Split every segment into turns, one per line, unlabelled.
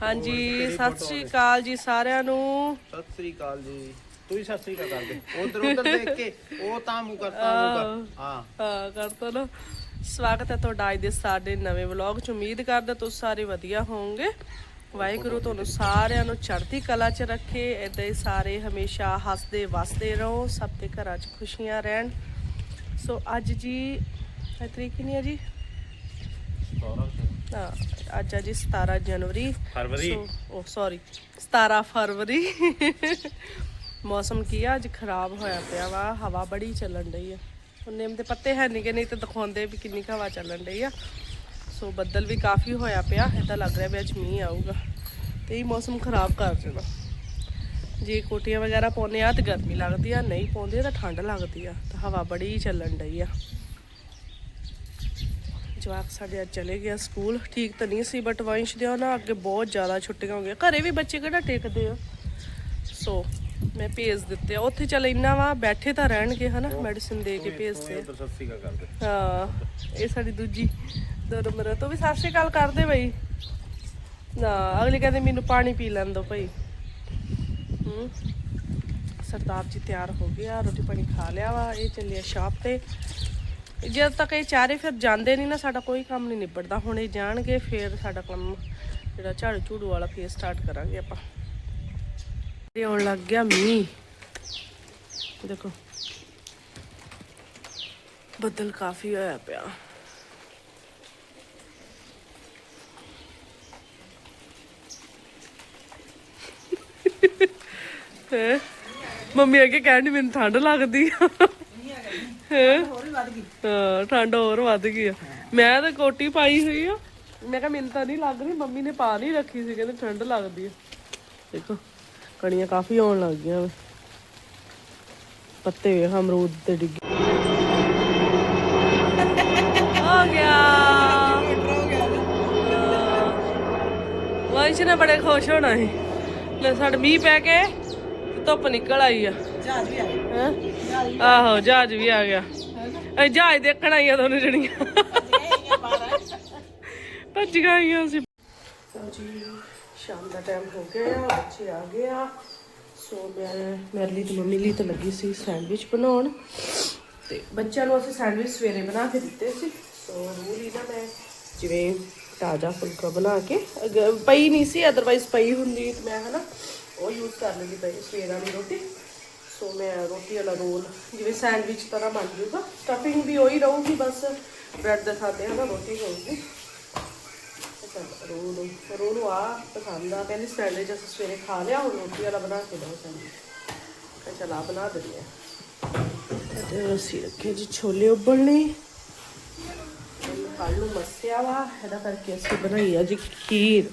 ਹਾਂਜੀ ਸਤਿ ਸ੍ਰੀ ਅਕਾਲ ਜੀ ਸਾਰਿਆਂ ਨੂੰ।
ਸਤਿ ਸ੍ਰੀ ਅਕਾਲ ਜੀ। ਤੂੰ ਹੀ ਸਤਿ ਸ੍ਰੀ ਅਕਾਲ ਕਰ ਦੇ ਉਧਰ ਉਧਰ ਦੇਖ ਕੇ ਉਹ ਤਾਂ ਮੂੰਹ ਕਰਤਾ ਮੂੰਹ ਕਰ ਹਾਂ।
ਹਾਂ ਕਰਤਾ ਨਾ ਸਵਾਗਤ ਹੈ ਤੁਹਾਡਾ ਅੱਜ ਦੇ ਸਾਡੇ ਨਵੇਂ ਵਲੌਗ ਚ। ਉਮੀਦ ਕਰਦਾ ਤੁਸੀਂ ਸਾਰੇ ਵਧੀਆ ਹੋਵੋਗੇ। ਵਾਹਿਗੁਰੂ ਤੁਹਾਨੂੰ ਸਾਰਿਆਂ ਨੂੰ ਚੜ੍ਹਦੀ ਕਲਾ ਚ ਰੱਖੇ। ਏਦਾਂ ਹੀ ਸਾਰੇ ਹਮੇਸ਼ਾ ਹੱਸਦੇ ਵਸਦੇ ਰਹੋ। ਸਭ ਦੇ ਘਰਾਂ ਚ ਖੁਸ਼ੀਆਂ ਰਹਿਣ। ਸੋ ਅੱਜ ਜੀ ਇਹ ਤਰੀਕ ਕਿੰਨੀ ਹੈ ਜੀ? ਹਾਂ, ਅੱਜ ਹੈ ਜੀ 17 ਜਨਵਰੀ।
ਫਰਵਰੀ।
ਉਹ ਸੌਰੀ 17 ਫਰਵਰੀ। ਮੌਸਮ ਕੀ ਆ? ਅੱਜ ਖਰਾਬ ਹੋਇਆ ਪਿਆ ਵਾ ਹਵਾ ਬੜੀ ਚੱਲਣ ਡਈ ਆ। ਨਿੰਮ ਦੇ ਪੱਤੇ ਹੈ ਨਹੀਂ ਕਿ ਨਹੀਂ ਤੇ ਦਿਖਾਉਂਦੇ ਵੀ ਕਿੰਨੀ ਹਵਾ ਚੱਲਣ ਡਈ ਆ। ਸੋ ਬੱਦਲ ਵੀ ਕਾਫੀ ਹੋਇਆ ਪਿਆ ਏਦਾਂ ਲੱਗ ਰਿਹਾ ਵੀ ਅੱਜ ਮੀਂਹ ਆਊਗਾ। ਤੇ ਇਹ ਮੌਸਮ ਖਰਾਬ ਕਰ ਦੇਣਾ। ਜੇ ਕੋਟੀਆਂ ਵਗੈਰਾ ਪਾਉਂਦੇ ਆ ਤੇ ਗਰਮੀ ਲੱਗਦੀ ਆ ਨਹੀਂ ਪਾਉਂਦੇ ਤਾਂ ਠੰਡ ਲੱਗਦੀ ਆ ਤਾਂ ਹਵਾ ਬੜੀ ਚੱਲਣ ਡਈ ਆ। ਜਵਾਕ ਸਾਡੇ ਅੱਜ ਚਲੇ ਗਿਆ ਸਕੂਲ। ਠੀਕ ਤਾਂ ਨਹੀਂ ਸੀ ਬਟ ਵੰਸ਼ ਦੇ ਨਾ ਅੱਗੇ ਬਹੁਤ ਜ਼ਿਆਦਾ ਛੁੱਟੀਆਂ ਹੋ ਗਈਆਂ। ਘਰੇ ਵੀ ਬੱਚੇ ਕਿਹੜਾ ਟੇਕਦੇ ਆ? ਸੋ ਮੈਂ ਭੇਜ ਦਿੱਤੇ ਆ। ਉੱਥੇ ਚੱਲ ਇੰਨਾ ਵਾ ਬੈਠੇ ਤਾਂ ਰਹਿਣਗੇ ਹਨਾ ਮੈਡੀਸਿਨ ਦੇ ਕੇ ਭੇਜਦੇ ਆ। ਹਾਂ ਇਹ ਸਾਡੀ ਦੂਜੀ ਦੋ ਨੰਬਰ ਤੋਂ ਵੀ ਸਤਿ ਸ਼੍ਰੀ ਅਕਾਲ ਕਰਦੇ ਬਈ। ਨਾ ਅਗਲੀ ਕਹਿੰਦੇ ਮੈਨੂੰ ਪਾਣੀ ਪੀ ਲੈਣ ਦੋ ਭਾਈ ਹੂੰ ਸਰਦਾਰ ਜੀ ਤਿਆਰ ਹੋ ਗਿਆ ਰੋਟੀ ਪਾਣੀ ਖਾ ਲਿਆ ਵਾ ਇਹ ਚੱਲਿਆ ਸ਼ਾਪ ਤੇ। ਜਦ ਤੱਕ ਇਹ ਚਾਰੇ ਫਿਰ ਜਾਂਦੇ ਨਹੀਂ ਨਾ, ਸਾਡਾ ਕੋਈ ਕੰਮ ਨਹੀਂ ਨਿਬੜਦਾ। ਹੁਣ ਇਹ ਜਾਣਗੇ, ਫਿਰ ਸਾਡਾ ਕੰਮ, ਜਿਹੜਾ ਝਾੜੂ ਝੂੜੂ ਵਾਲਾ, ਫੇਰ ਸਟਾਰਟ ਕਰਾਂਗੇ ਆਪਾਂ। ਇਹ ਆਉਣ ਲੱਗ ਗਿਆ ਮੀਂਹ। ਦੇਖੋ। ਬੱਦਲ ਕਾਫੀ ਹੋਇਆ ਪਿਆ। ਮੰਮੀ ਅੱਗੇ ਕਹਿਣ ਕਹਿੰਦੀ ਮੈਨੂੰ ਠੰਡ ਲੱਗਦੀ ਹਾਂ ਠੰਡ ਹੋਰ ਵੱਧ ਗਈ ਆ। ਮੈਂ ਤਾਂ ਕੋਟੀ ਪਾਈ ਹੋਈ ਆ। ਮੈਂ ਕਿਹਾ ਮੈਨੂੰ ਤਾਂ ਨਹੀਂ ਲੱਗ ਰਹੀ ਮੰਮੀ ਨੇ ਪਾ ਨਹੀਂ ਰੱਖੀ ਸੀ ਕਹਿੰਦੇ ਠੰਡ ਲੱਗਦੀ ਆ। ਦੇਖੋ ਕਣੀਆਂ ਕਾਫੀ ਆਉਣ ਲੱਗ ਗਈਆਂ ਵੇ। ਪੱਤੇ ਵੇਖ ਅਮਰੂਦ ਤੇ ਡਿੱਗੇ। ਹੋ ਗਿਆ। ਵਾਂਸ਼ ਨੇ ਬੜੇ ਖੁਸ਼ ਹੋਣਾ ਸੀ। ਲੈ ਸਾਡੇ ਮੀਂਹ ਪੈ ਕੇ ਧੁੱਪ ਨਿਕਲ ਆਈ ਆ।
ਜਹਾਜ਼ ਵੀ ਆ ਗਿਆ।
ਹੈਂ? ਆਹੋ ਜਹਾਜ਼ ਵੀ ਆ ਗਿਆ। ਅਸੀਂ ਜਹਾਜ਼ ਦੇਖਣ ਆਈਆਂ ਦੋਨੇ ਜਣੀਆਂ ਭੱਜ ਗਈਆਂ ਸੀ। ਜੀ, ਸ਼ਾਮ ਦਾ ਟਾਈਮ ਹੋ ਗਿਆ, ਬੱਚੇ ਆ ਗਏ ਆ। ਸੋ ਮੈਂ, ਮੇਰੇ ਲਈ ਤੇ ਮੰਮੀ ਲਈ ਤਾਂ ਲੱਗੀ ਸੀ ਸੈਂਡਵਿਚ ਬਣਾਉਣ। ਤੇ ਬੱਚਿਆਂ ਨੂੰ ਅਸੀਂ ਸੈਂਡਵਿਚ ਸਵੇਰੇ ਬਣਾ ਕੇ ਦਿੱਤੇ ਸੀ। ਸੋ ਰੂਲੀ ਨਾ ਮੈਂ ਜਿਵੇਂ ਤਾਜ਼ਾ ਫੁਲਕਾ ਬਣਾ ਕੇ, ਅਗਰ ਪਈ ਨਹੀਂ ਸੀ ਅਦਰਵਾਈਜ਼ ਪਈ ਹੁੰਦੀ। ਤੇ ਮੈਂ ਹਨਾ, ਉਹ ਯੂਜ਼ ਕਰ ਲੈਂਦੀ ਪਈ ਸਵੇਰਾਂ ਦੀ ਰੋਟੀ। ਸੋ ਮੈਂ ਰੋਟੀ ਵਾਲਾ ਰੋਲ ਜਿਵੇਂ ਸੈਂਡਵਿਚ ਤਰ੍ਹਾਂ ਬਣ ਜੂਗਾ ਸਟਫਿੰਗ ਵੀ ਉਹੀ ਰਹੂਗੀ ਬਸ ਬ੍ਰੈਡ ਦੇ ਸਾਥੇ ਹਨਾ ਰੋਟੀ ਹੋਊਗੀ। ਰੋਲ ਰੋਲ ਆ ਪਸੰਦ ਆ ਕਹਿੰਦੀ ਸੈਂਡਵਿਚ ਅਸੀਂ ਸਵੇਰੇ ਖਾ ਲਿਆ ਹੁਣ ਰੋਟੀ ਵਾਲਾ ਬਣਾ ਕੇ ਦੋ ਸੈਂਡਵਿਚ ਚਲਾ ਬਣਾ ਦਿੰਦੀ ਆ। ਤੇ ਅਸੀਂ ਰੱਖੇ ਜੀ ਛੋਲੇ ਉਬਲਣੇ। ਕੱਲ ਨੂੰ ਮੱਸਿਆ ਵਾ ਇਹਦਾ ਕਰਕੇ ਅਸੀਂ ਬਣਾਈ ਆ ਜੀ ਖੀਰ।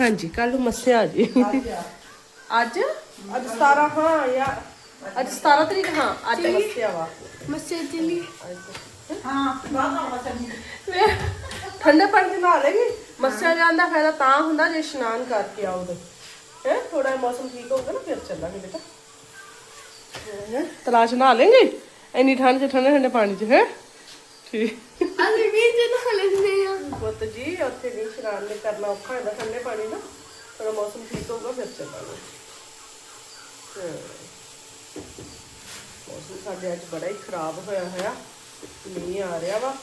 ਹਾਂਜੀ ਕੱਲ ਨੂੰ ਮੱਸਿਆ ਜੀ। ਅੱਜ? ਅੱਜ 17 ਹਾਂ ਯਾਰ ਅੱਜ 17 ਤਰੀਕ ਹਾਂ ਅੱਜ ਮੱਸਿਆ ਵਾ।
ਮਸੇ ਚਲੀ।
ਹਾਂ
ਵੇ, ਠੰਡੇ ਪਾਣੀ ਦੇ ਨਾਲ ਲੈਗੀ ਮੱਸਿਆ ਜਾਣ ਦਾ ਫਾਇਦਾ ਤਾਂ ਹੁੰਦਾ ਜੇ ਇਸ਼ਨਾਨ ਕਰਕੇ ਆਓ ਤੇ ਹੈ ਥੋੜਾ ਮੌਸਮ ਠੀਕ ਹੋਊਗਾ ਨਾ ਫਿਰ ਚੱਲਾਂਗੇ ਬੇਟਾ। ਹੈਂ? ਤਲਾਸ਼ ਨਾ ਲੈਂਗੇ ਇੰਨੀ ਠੰਡ ਚ ਠੰਡੇ ਠੰਡੇ ਪਾਣੀ ਚ ਹੈ? ਠੀਕ।
ਅਸੀਂ ਵੀ ਜਨ ਲੈਂਦੇ ਆ
ਪੁੱਤ ਜੀ ਉੱਥੇ ਨਹੀਂ ਇਸ਼ਨਾਨ ਦੇ ਕਰਨਾ ਔਖਾ ਹੁੰਦਾ ਠੰਡੇ ਪਾਣੀ ਨਾਲ। ਮੌਸਮ ਠੀਕ ਹੋਊਗਾ ਫਿਰ ਚੱਲਾਂਗੇ ਹਾਂ। ਮੌਸਮ ਸਾਡੇ ਅੱਜ ਬੜਾ ਹੀ ਖਰਾਬ ਹੋਇਆ ਹੋਇਆ ਮੀਂਹ ਆ ਰਿਹਾ ਵਾ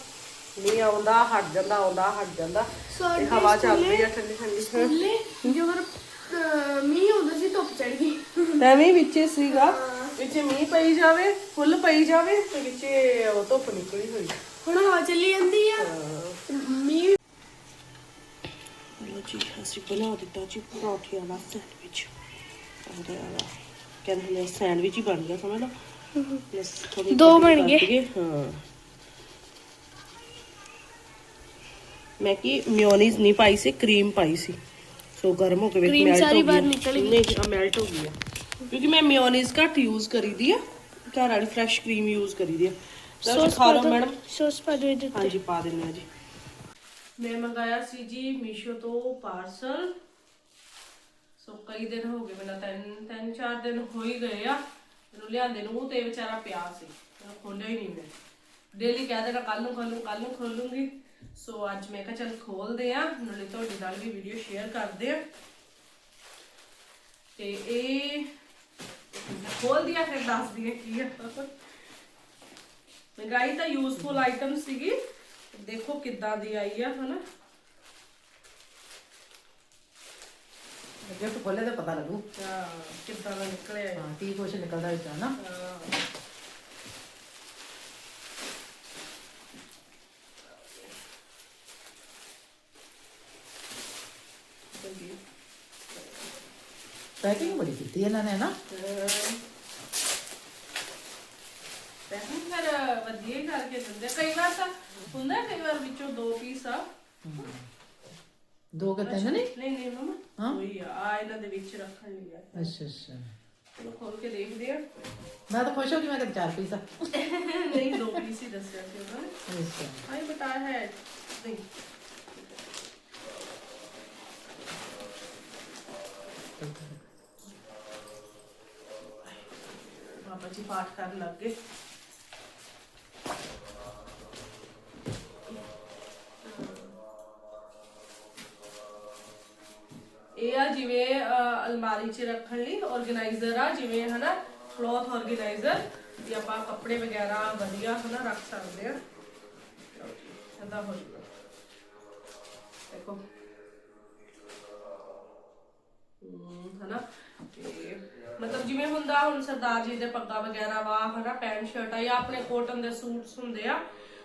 ਮੀਂਹ ਆਉਂਦਾ ਹਟ ਜਾਂਦਾ ਆਉਂਦਾ ਹਟ ਜਾਂਦਾ ਤੇ ਹਵਾ ਚੱਲਦੀ ਆ ਠੰਡੀ ਠੰਡੀ
ਸਕੂਲੇ ਜਦੋਂ ਮੀਂਹ ਹੁੰਦਾ ਸੀ ਧੁੱਪ ਚੜ ਗਈ
ਐਵੇਂ ਵਿੱਚੇ ਸੀਗਾ ਵਿੱਚੇ ਮੀਂਹ ਪਈ ਜਾਵੇ ਫੁੱਲ ਪਈ ਜਾਵੇ ਤੇ ਵਿੱਚੇ ਉਹ ਧੁੱਪ ਨਿਕਲੀ ਹੋਈ
ਹੁਣ ਹਵਾ ਚੱਲੀ ਜਾਂਦੀ ਆ ਮੀਂਹ
ਲੋ ਜੀ ਅਸੀਂ ਬਣਾ ਦਿੱਤਾ ਜੀ ਪਰੌਂਠੇ ਵਾਲਾ ਸੈਂਡਵਿਚ ਉਹਦੇ ਵਾਲਾ ਕਹਿੰਦੇ ਨੇ ਸੈਂਡਵਿਚ ਹੀ ਬਣ ਗਿਆ ਸਮਝ ਲਓ ਬਸ ਥੋੜੀ
ਦੋ ਬਣ ਗਏ।
ਹਾਂ ਮੈਂ ਕੀ ਮਿਓਨੀਜ਼ ਨਹੀਂ ਪਾਈ ਸੀ ਕਰੀਮ ਪਾਈ ਸੀ ਸੋ ਗਰਮ ਹੋ ਕੇ ਵਿੱਚ
Cream
ਮੈਲਟ ਹੋ
ਸਾਰੀ
ਗਈ
ਬਾਹਰ ਨਿਕਲ ਗਈ।
ਨਹੀਂ ਆ ਮੈਲਟ ਹੋ ਗਈ ਆ ਕਿਉਂਕਿ ਮੈਂ ਮਿਓਨੀਜ਼ ਘੱਟ ਯੂਜ਼ ਕਰੀਦੀ ਆ ਘਰ ਵਾਲੀ ਫਰੈਸ਼ ਕਰੀਮ ਯੂਜ਼ ਕਰੀਦੀ ਆ ਤਾਂ ਖਾ ਲਓ ਮੈਡਮ
ਸੌਸ ਪਾ ਦਿਓ ਇਹਦੇ ਉੱਤੇ
ਹਾਂਜੀ ਪਾ ਦਿੰਦੇ ਆ ਜੀ ਮੈਂ ਮੰਗਾਇਆ ਸੀ ਜੀ ਮੀਸ਼ੋ ਤੋਂ ਪਾਰਸਲ ਸੋ ਕਈ ਦਿਨ ਹੋ ਗਏ ਮੈਨੂੰ ਤਿੰਨ ਤਿੰਨ, ਚਾਰ ਦਿਨ ਹੋ ਹੀ ਗਏ ਆ। ਇਹਨੂੰ ਲਿਆਂਦੇ ਨੂੰ ਤੇ ਵਿਚਾਰਾ ਪਿਆ ਸੀ। ਮੈਂ ਖੋਲਿਆ ਹੀ ਨਹੀਂ ਮੈਂ। ਡੇਲੀ ਕਹਿ ਦੇਣਾ ਕੱਲ ਨੂੰ ਖੋਲੂ ਕੱਲ ਨੂੰ ਖੋਲੂੰਗੀ। ਸੋ ਅੱਜ ਮੈਂ ਕਿਹਾ ਚੱਲ ਖੋਲਦੇ ਆ, ਨਾਲੇ ਤੁਹਾਡੇ ਨਾਲ ਵੀ ਵੀਡੀਓ ਸ਼ੇਅਰ ਕਰਦੇ ਆ। ਤੇ ਇਹ ਖੋਲ ਦਿਆ ਫਿਰ ਦੱਸ ਦਿਆ ਕੀ ਆ। ਮਹਿੰਗਾਈ ਤਾਂ ਯੂਜ਼ਫੁਲ ਆਈਟਮ ਸੀਗੀ। ਦੇਖੋ ਕਿੱਦਾਂ ਦੀ ਆਈ ਆ ਹਨਾ?
ਗਿਫਟ ਖੋਲੇ ਤਾਂ ਪਤਾ ਲੱਗੂ।
ਹਾਂ ਕਿੱਦਾਂ ਦਾ ਨਿਕਲਿਆ ਇਹ।
ਹਾਂ ਕੀ ਕੁਛ ਨਿਕਲਦਾ ਵਿੱਚੋਂ ਨਾ।
ਹਾਂ।
ਪੈਕਿੰਗ ਬੜੀ ਕੀਤੀ ਇਹਨਾਂ ਨੇ ਨਾ
ਪੈਕਿੰਗ ਫਿਰ ਵਧੀਆ ਹੀ ਕਰਕੇ ਦਿੰਦੇ। ਕਈ ਵਾਰ ਤਾਂ ਹੁੰਦਾ ਕਈ ਵਾਰ ਵਿੱਚੋਂ ਦੋ ਪੀਸ ਆ।
ਦੋ ਕਿ ਤਿੰਨ ਨਹੀਂ?
ਨਹੀਂ ਮਮਾ
ਹਾਂ?
ਉਹੀ ਆ ਆ ਇਹਨਾਂ ਦੇ ਵਿੱਚ ਰੱਖਣ ਲਈ ਆ।
ਅੱਛਾ ਅੱਛਾ।
ਚਲੋ ਖੋਲ ਕੇ ਦੇਖਦੇ ਆ।
ਮੈਂ ਤਾਂ ਖੁਸ਼ ਹੋ ਗਈ ਮੈਂ ਕਿ ਚਾਰ ਪੀਸ ਆ।
ਨਹੀਂ ਦੋ ਪੀਸ ਹੀ ਦੱਸਿਆ ਸੀ ਉਹਨਾਂ ਨੇ।
ਅੱਛਾ।
ਆਈ ਬਤਾ ਹੈ ਨਹੀਂ। ਬਾਬਾ ਜੀ ਪਾਠ ਕਰਨ ਲੱਗ ਗਏ। ਇਹ ਆ ਜਿਵੇਂ ਅਲਮਾਰੀ 'ਚ ਰੱਖਣ ਲਈ ਆਰਗੇਨਾਈਜ਼ਰ ਆ ਜਿਵੇਂ ਹਨਾ ਕਲੋਥ ਆਰਗੇਨਾਈਜ਼ਰ ਵੀ ਆਪਾਂ ਕੱਪੜੇ ਵਗੈਰਾ ਵਧੀਆ ਹਨਾ ਰੱਖ ਸਕਦੇ ਆ। ਇਹਦਾ ਹੋ ਜੂਗਾ। ਦੇਖੋ। ਹਨਾ? ਤੇ ਮਤਲਬ ਜਿਵੇਂ ਹੁੰਦਾ ਹੁਣ ਸਰਦਾਰ ਜੀ ਦੇ ਪੱਗਾ ਵਗੈਰਾ ਵਾ, ਹਨਾ, ਪੈਂਟ, ਸ਼ਰਟ ਆ ਜਾਂ ਆਪਣੇ ਕੋਟਨ ਦੇ ਸੂਟਸ ਹੁੰਦੇ ਆ।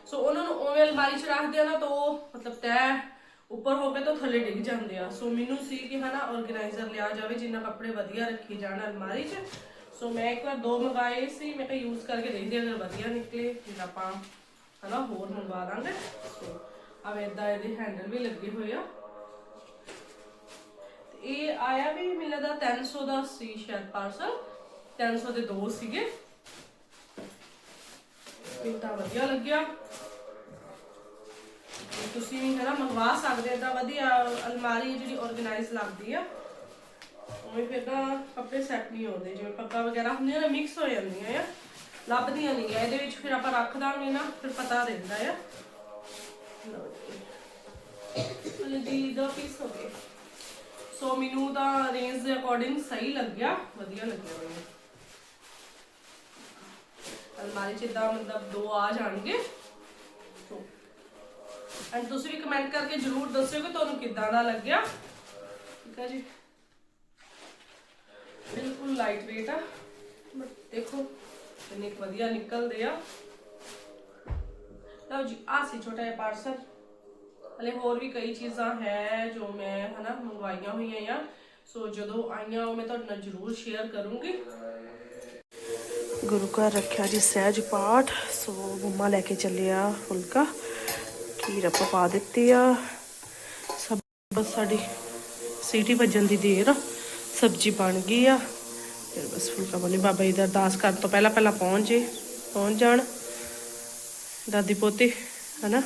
ਸੋ ਉਹਨਾਂ ਨੂੰ ਉਵੇਂ ਅਲਮਾਰੀ 'ਚ ਰੱਖਦੇ ਆ ਨਾ ਤਾਂ ਉਹ ਮਤਲਬ ਤੈ ਉੱਪਰ ਹੋ ਕੇ ਤਾਂ ਥੱਲੇ ਡਿੱਗ ਜਾਂਦੇ ਆ। ਸੋ ਮੈਨੂੰ ਸੀ ਕਿ ਹਨਾ ਆਰਗੇਨਾਈਜ਼ਰ ਲਿਆ ਜਾਵੇ, ਜਿੰਨਾ ਕੱਪੜੇ ਵਧੀਆ ਰੱਖੇ ਜਾਣ ਅਲਮਾਰੀ 'ਚ। ਸੋ ਮੈਂ ਇੱਕ ਵਾਰ ਦੋ ਮੰਗਾਏ ਸੀ, ਮੈਂ ਕਿਹਾ ਯੂਜ਼ ਕਰਕੇ ਦੇਖਦੇ ਅਗਰ ਵਧੀਆ ਨਿਕਲੇ, ਫਿਰ ਆਪਾਂ ਹਨਾ, ਹੋਰ ਮੰਗਵਾ ਦਾਂਗੇ। ਸੋ ਆ ਏਦਾਂ ਇਹਦੇ ਹੈਂਡਲ ਵੀ ਲੱਗੇ ਹੋਏ ਆ। ਇਹ ਆਇਆ ਵੀ ਮੈਨੂੰ ਲੱਗਦਾ 300 ਦਾ ਸੀ ਸ਼ਾਇਦ ਪਾਰਸਲ 300 ਦੇ ਦੋ ਸੀਗੇ। ਮੈਨੂੰ ਤਾਂ ਵਧੀਆ ਲੱਗਿਆ। ਤੁਸੀਂ ਵੀ ਹਨਾ ਮੰਗਵਾ ਸਕਦੇ ਏਦਾਂ ਵਧੀਆ ਅਲਮਾਰੀ ਜਿਹੜੀ ਆਰਗੇਨਾਈਜ਼ ਲੱਗਦੀ ਆ। ਉਵੇਂ ਫਿਰ ਤਾਂ ਕੱਪੜੇ ਸੈੱਟ ਨਹੀਂ ਹੁੰਦੇ ਜਿਵੇਂ ਪੱਗਾ ਵਗੈਰਾ ਹੁੰਦੀਆਂ ਨਾ ਮਿਕਸ ਹੋ ਜਾਂਦੀਆਂ ਆ। ਲੱਭਦੀਆਂ ਨਹੀਂ ਆ, ਇਹਦੇ ਵਿੱਚ ਫਿਰ ਆਪਾਂ ਰੱਖ ਦਾਂਗੇ ਨਾ, ਫਿਰ ਪਤਾ ਰਹਿੰਦਾ ਆ। ਲਓ ਜੀ। ਹਲੇ ਪੀਸ ਹੋ ਗਏ। ਸੋ ਮੈਨੂੰ ਤਾਂ ਰੇਂਜ ਦੇ ਅਕੋਰਡਿੰਗ ਸਹੀ ਲੱਗਿਆ, ਵਧੀਆ ਲੱਗਿਆ ਮੈਨੂੰ। ਅਲਮਾਰੀ ਚ ਇਦਾਂ ਮਤਲਬ ਦੋ ਆ ਜਾਣਗੇ। ਸੋ ਐਂਡ ਤੁਸੀਂ ਵੀ ਕਮੈਂਟ ਕਰਕੇ ਜਰੂਰ ਦੱਸਿਓ ਕਿ ਤੁਹਾਨੂੰ ਕਿੱਦਾਂ ਦਾ ਲੱਗਿਆ। ਠੀਕ ਹੈ ਜੀ। ਬਿਲਕੁਲ ਲਾਈਟ weight ਆ ਬਟ ਦੇਖੋ, ਕਿੰਨੇ ਕੁ ਵਧੀਆ ਨਿਕਲਦੇ ਆ। ਲਓ ਜੀ ਆ ਸੀ ਛੋਟਾ ਜਿਹਾ ਪਾਰਸਲ ਹਲੇ ਹੋਰ ਵੀ ਕਈ ਚੀਜ਼ਾਂ ਹੈ ਜੋ ਮੈਂ, ਹਨਾ, ਮੰਗਵਾਈਆਂ ਹੋਈਆਂ ਆ। ਸੋ ਜਦੋਂ ਆਈਆਂ, ਉਹ ਮੈਂ ਤੁਹਾਡੇ ਨਾਲ ਜ਼ਰੂਰ ਸ਼ੇਅਰ ਕਰੂੰਗੀ। ਗੁਰੂ ਘਰ ਰੱਖਿਆ ਜੀ ਸਹਿਜ ਪਾਠ। ਸੋ ਮੰਮਾ ਲੈ ਕੇ ਚੱਲਿਆ ਫੁਲਕਾ। ਖੀਰ ਆਪਾਂ ਪਾ ਦਿੱਤੀ ਆ। ਸਭ ਬਸ ਸਾਡੀ ਸੀਟੀ ਵੱਜਣ ਦੀ ਦੇਰ ਸਬਜ਼ੀ ਬਣ ਗਈ ਆ। ਫਿਰ ਬਸ ਫੁਲਕਾ ਬਣੀ ਬਾਬਾ ਜੀ ਦਾ ਅਰਦਾਸ ਕਰਨ ਤੋਂ ਪਹਿਲਾਂ ਪਹਿਲਾਂ ਪਹੁੰਚ ਜੇ, ਪਹੁੰਚ ਜਾਣ। ਦਾਦੀ ਪੋਤੇ, ਹਨਾ?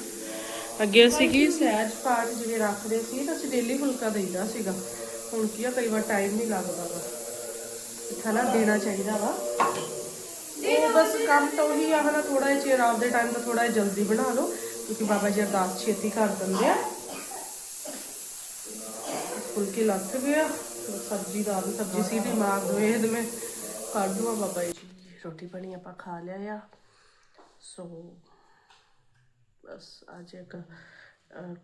ਅੱਗੇ ਅਸੀਂ ਕੀ ਸਹਿਜ ਪਾਠ ਜਿਹੜੇ ਰੱਖਦੇ ਸੀ ਤਾਂ ਅਸੀਂ ਡੇਲੀ ਫੁਲਕਾ ਦੇਈਦਾ ਸੀਗਾ। ਹੁਣ ਕੀ ਆ ਕਈ ਵਾਰ ਟਾਈਮ ਨਹੀਂ ਲੱਗਦਾ ਵਾ ਹਨਾ ਦੇਣਾ ਚਾਹੀਦਾ ਵਾ। ਉਹ ਬਸ ਕੰਮ ਤਾਂ ਉਹੀ ਆ ਹਨਾ ਥੋੜਾ ਜਿਹਾ ਚਿਰ ਆਪਦੇ ਟਾਈਮ ਦਾ ਥੋੜਾ ਜਿਹਾ ਜਲਦੀ ਬਣਾ ਲਓ ਕਿਉਂਕਿ ਬਾਬਾ ਜੀ ਅਰਦਾਸ ਛੇਤੀ ਕਰ ਦਿੰਦੇ ਆ। ਫੁਲਕੇ ਲੱਗ ਗਏ ਆ ਤੇ ਸਬਜ਼ੀ ਦਾ ਵੀ ਸਬਜ਼ੀ ਸੀਟੀ ਮਾਰ ਦੋ ਇਹ ਤੇ ਮੈਂ ਕਰ ਦੂਆ ਬਾਬਾ ਜੀ। ਰੋਟੀ ਪਾਣੀ ਆਪਾਂ ਖਾ ਲਿਆ ਆ। ਸੋ ਬਸ ਅੱਜ ਇੱਕ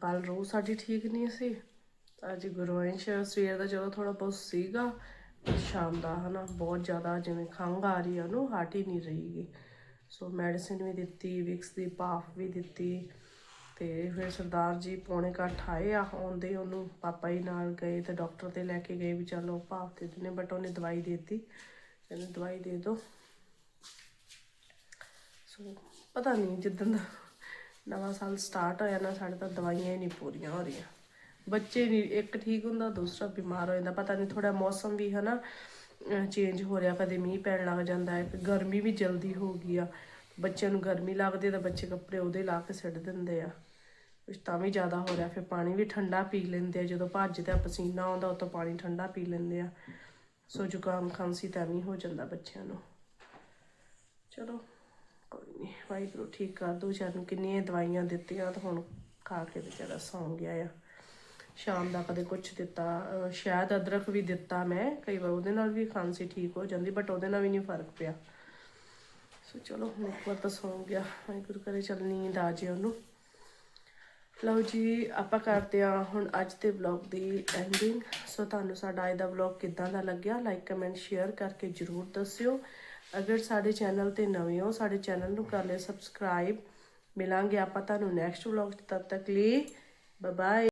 ਕੱਲ ਰੋਜ਼ ਸਾਡੀ ਠੀਕ ਨਹੀਂ ਸੀ। ਅੱਜ ਗੁਰਵੰਸ਼ ਸਵੇਰ ਦਾ ਜਦੋਂ ਥੋੜਾ ਬਹੁਤ ਸੀਗਾ ਸ਼ਾਮ ਦਾ, ਹਨਾ, ਬਹੁਤ ਜ਼ਿਆਦਾ ਜਿਵੇਂ ਖੰਘ ਆ ਰਹੀ ਆ, ਉਹਨੂੰ ਹਟ ਹੀ ਨਹੀਂ ਰਹੀਗੀ ਸੋ ਮੈਡੀਸਿਨ ਵੀ ਦਿੱਤੀ ਵਿਕਸ ਦੀ ਪਾਫ ਵੀ ਦਿੱਤੀ, ਤੇ ਫਿਰ ਸਰਦਾਰ ਜੀ ਪੌਣੇ ਕੁ ਆਏ ਆ, ਆਉਂਦੇ ਉਹਨੂੰ ਪਾਪਾ ਹੀ ਨਾਲ ਗਏ ਤੇ ਡਾਕਟਰ ਤੇ ਲੈ ਕੇ ਗਏ ਵੀ ਚਲੋ ਭਾਫ ਦੇ ਦਿੰਦੇ ਬਟ ਉਹਨੇ ਦਵਾਈ ਦੇ ਦਿੱਤੀ। ਕਹਿੰਦੇ ਦਵਾਈ ਦੇ ਦਿਓ। ਸੋ ਪਤਾ ਨਹੀਂ ਜਿੱਦਣ ਦਾ ਨਵਾਂ ਸਾਲ ਸਟਾਰਟ ਹੋਇਆ ਨਾ, ਸਾਡੇ ਤਾਂ ਦਵਾਈਆਂ ਹੀ ਨਹੀਂ ਪੂਰੀਆਂ ਹੋ ਰਹੀਆਂ। ਬੱਚੇ ਨਹੀਂ ਇੱਕ ਠੀਕ ਹੁੰਦਾ, ਦੂਸਰਾ ਬਿਮਾਰ ਹੋ ਜਾਂਦਾ। ਪਤਾ ਨਹੀਂ ਥੋੜਾ ਮੌਸਮ ਵੀ ਹਨਾ ਚੇਂਜ ਹੋ ਰਿਹਾ। ਕਦੇ ਮੀਂਹ ਪੈਣ ਲੱਗ ਜਾਂਦਾ ਹੈ, ਫਿਰ ਗਰਮੀ ਵੀ ਜਲਦੀ ਹੋ ਗਈ ਆ। ਬੱਚਿਆਂ ਨੂੰ ਗਰਮੀ ਲੱਗਦੀ ਤਾਂ ਬੱਚੇ ਕੱਪੜੇ ਉਹਦੇ ਲਾ ਕੇ ਸਿੱਟ ਦਿੰਦੇ ਆ। ਕੁਛ ਤਾਂ ਵੀ ਜ਼ਿਆਦਾ ਹੋ ਰਿਹਾ। ਫਿਰ ਪਾਣੀ ਵੀ ਠੰਡਾ ਪੀ ਲੈਂਦੇ ਆ। ਜਦੋਂ ਭੱਜਦੇ ਆ, ਪਸੀਨਾ ਆਉਂਦਾ ਉਦੋਂ ਪਾਣੀ ਠੰਡਾ ਪੀ ਲੈਂਦੇ ਆ। ਸੋ ਜ਼ੁਕਾਮ, ਖਾਂਸੀ ਤਾਂ ਵੀ ਹੋ ਜਾਂਦਾ ਬੱਚਿਆਂ ਨੂੰ। ਚਲੋ। ਕੋਈ ਨਹੀਂ ਵਾਹਿਗੁਰੂ ਠੀਕ ਕਰ, ਦੋ ਨੂੰ ਕਿੰਨੀਆਂ ਦਵਾਈਆਂ ਦਿੱਤੀਆਂ ਤਾਂ ਹੁਣ ਖਾ ਕੇ ਵਿਚਾਰਾ ਸੌਂ ਗਿਆ ਆ। ਸ਼ਾਮ ਦਾ ਕਦੇ ਕੁਝ ਦਿੱਤਾ ਸ਼ਾਇਦ ਅਦਰਕ ਵੀ ਦਿੱਤਾ ਮੈਂ, ਕਈ ਵਾਰ ਉਹਦੇ ਨਾਲ ਵੀ ਖਾਂਸੀ ਠੀਕ ਹੋ ਜਾਂਦੀ ਬਟ ਉਹਦੇ ਨਾਲ ਵੀ ਨਹੀਂ ਫ਼ਰਕ ਪਿਆ। ਸੋ ਚਲੋ, ਹੁਣ ਇੱਕ ਵਾਰ ਤਾਂ ਸੌਂ ਗਿਆ, ਵਾਹਿਗੁਰੂ ਕਰੇ ਚੱਲ ਨੀਂਦ ਆ ਜੇ ਉਹਨੂੰ। ਲਓ ਜੀ, ਆਪਾਂ ਕਰਦੇ ਆ ਹੁਣ ਅੱਜ ਦੇ ਵਲੌਗ ਦੀ ਐਂਡਿੰਗ ਸੋ ਤੁਹਾਨੂੰ ਸਾਡਾ ਅੱਜ ਦਾ ਵਲੌਗ ਕਿੱਦਾਂ ਦਾ ਲੱਗਿਆ ਲਾਈਕ ਕਮੈਂਟ ਸ਼ੇਅਰ ਕਰਕੇ ਜਰੂਰ ਦੱਸਿਓ। ਅਗਰ ਸਾਡੇ ਚੈਨਲ ਤੇ ਨਵੇਂ ਹੋ, ਸਾਡੇ ਚੈਨਲ ਨੂੰ ਕਰ ਲਿਓ ਸਬਸਕ੍ਰਾਈਬ ਮਿਲਾਂਗੇ ਆਪਾਂ ਤੁਹਾਨੂੰ ਨੈਕਸਟ ਵਲੌਗ ਤਦ ਤੱਕ ਲਈ ਬਾਏ